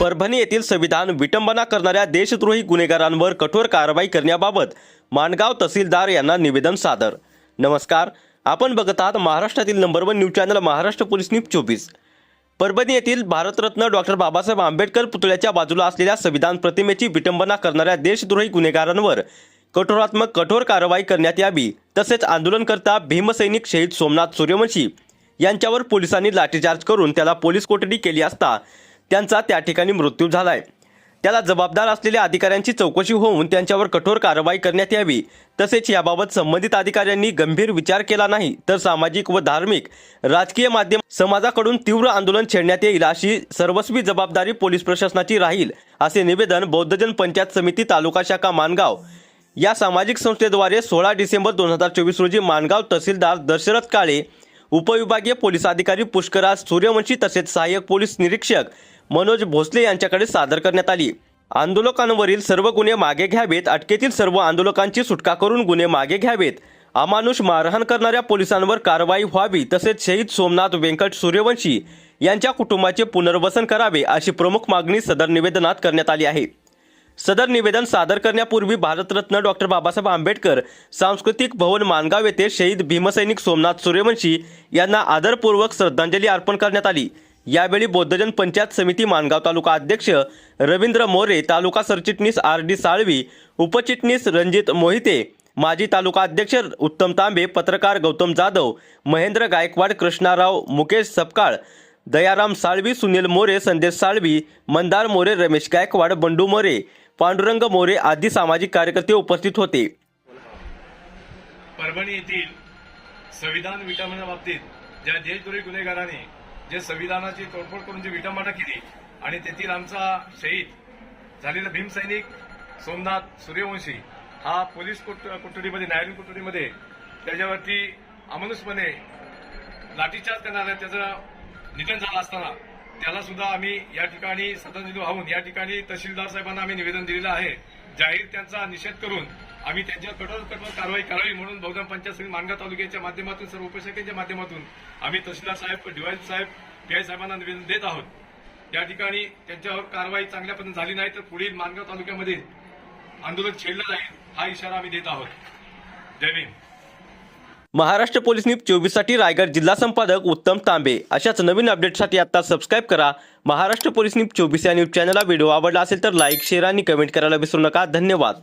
परभणी येथील संविधान विटंबना करणाऱ्या देशद्रोही गुन्हेगारांवर कठोर कारवाई करण्याबाबत माणगाव तहसीलदार यांना निवेदन सादर. नमस्कार आपण बघत आहात महाराष्ट्रातील number one news channel Maharashtra police news चोवीस. परभणी येथील भारतरत्न डॉक्टर बाबासाहेब आंबेडकर पुतळ्याच्या बाजूला असलेल्या संविधान प्रतिमेची विटंबना करणाऱ्या देशद्रोही गुन्हेगारांवर कठोरात्मक कठोर कारवाई करण्यात यावी तसेच आंदोलनकर्ता भीमसैनिक शहीद सोमनाथ सूर्यवंशी यांच्यावर पोलिसांनी लाठीचार्ज करून त्याला पोलीस कोठडी केली असता त्यांचा त्या ठिकाणी मृत्यू झालाय. त्याला जबाबदार असलेल्या अधिकाऱ्यांची चौकशी होऊन त्यांच्यावर कठोर कारवाई करण्यात यावी. तसेच याबाबत संबंधित अधिकाऱ्यांनी गंभीर विचार केला नाही तर सामाजिक व धार्मिक राजकीय माध्यम समाजाकडून तीव्र आंदोलन छेडण्यात येईल अशी सर्वस्वी जबाबदारी पोलीस प्रशासनाची राहील असे निवेदन बौद्धजन पंचायत समिती तालुका शाखा मानगाव या सामाजिक संस्थेद्वारे सोळा डिसेंबर दोन हजार चोवीस रोजी मानगाव तहसीलदार दशरथ काळे उपविभागीय पोलीस अधिकारी पुष्कराज सूर्यवंशी तसेच सहाय्यक पोलीस निरीक्षक मनोज भोसले यांच्याकडे सादर करण्यात आली. आंदोलकांवरील सर्व गुन्हे मागे घ्यावेत अटकेतील सर्व आंदोलकांची सुटका करून गुन्हे मागे घ्यावेत. अमानुष मारहाण करणाऱ्या पोलिसांवर कारवाई व्हावी तसेच शहीद सोमनाथ व्यंकट सूर्यवंशी यांच्या कुटुंबाचे पुनर्वसन करावे अशी प्रमुख मागणी सदर निवेदनात करण्यात आली आहे. सदर निवेदन सादर करण्यापूर्वी भारतरत्न डॉक्टर बाबासाहेब आंबेडकर सांस्कृतिक भवन मानगाव येथे शहीद भीमसैनिक सोमनाथ सूर्यवंशी यांना आदरपूर्वक श्रद्धांजली अर्पण करण्यात आली. यावेळी बौद्धजन पंचायत समिती मानगाव तालुका अध्यक्ष रवींद्र मोरे तालुका सरचिटणीस आर डी साळवी उपचिटणीस रणजित मोहिते माजी तालुका अध्यक्ष उत्तम तांबे पत्रकार गौतम जाधव महेंद्र गायकवाड कृष्णाराव मुकेश सपकाळ दयाराम साळवी सुनील मोरे संदेश साळवी मंदार मोरे रमेश गायकवाड बंडू मोरे पांडुरंग मोरे आदी सामाजिक कार्यकर्ते उपस्थित होते. परभणी येथील संविधान विटंबना बाबतीत ज्या देशद्रोही गुन्हेगारांनी जे संविधानाची तोडफोड करून जी विटंबना केली आणि तेथील आमचा शहीद झालेला भीमसैनिक सोमनाथ सूर्यवंशी हा पोलीस कोट- कोठडीमध्ये न्यायालयीन कोठडीमध्ये त्याच्यावरती अमानुषपणे लाठीचार्ज करणाऱ्या त्याचं निधन झालं असताना त्याला सुद्धा आम्ही या ठिकाणी श्रद्धांजली वाहून या ठिकाणी तहसीलदार साहेबांना आम्ही निवेदन दिलेलं आहे. जाहीर त्यांचा निषेध करून आम्ही त्यांच्यावर कठोर कठोर कारवाई करावी म्हणून बहुजन पंचायत समिती मानगाव तालुक्याच्या माध्यमातून सर्व उपशाखेच्या माध्यमातून आम्ही तहसीलदार साहेब डीवाय साहेब पीआय साहेबांना निवेदन देत आहोत. या ठिकाणी त्यांच्यावर कारवाई चांगल्या पद्धतीने झाली नाही तर पुढील मानगाव तालुक्यामध्ये आंदोलन छेडलं जाईल हा इशारा आम्ही देत आहोत. जय भीम. महाराष्ट्र पोलीस न्यूज चोवीससाठी रायगड जिल्हा संपादक उत्तम तांबे. अशाच नवीन अपडेटसाठी आता सबस्क्राईब करा. महाराष्ट्र पोलीस न्यूज चोवीस या न्यूज चॅनलला व्हिडिओ आवडला असेल तर लाईक शेअर आणि कमेंट करायला विसरू नका. धन्यवाद.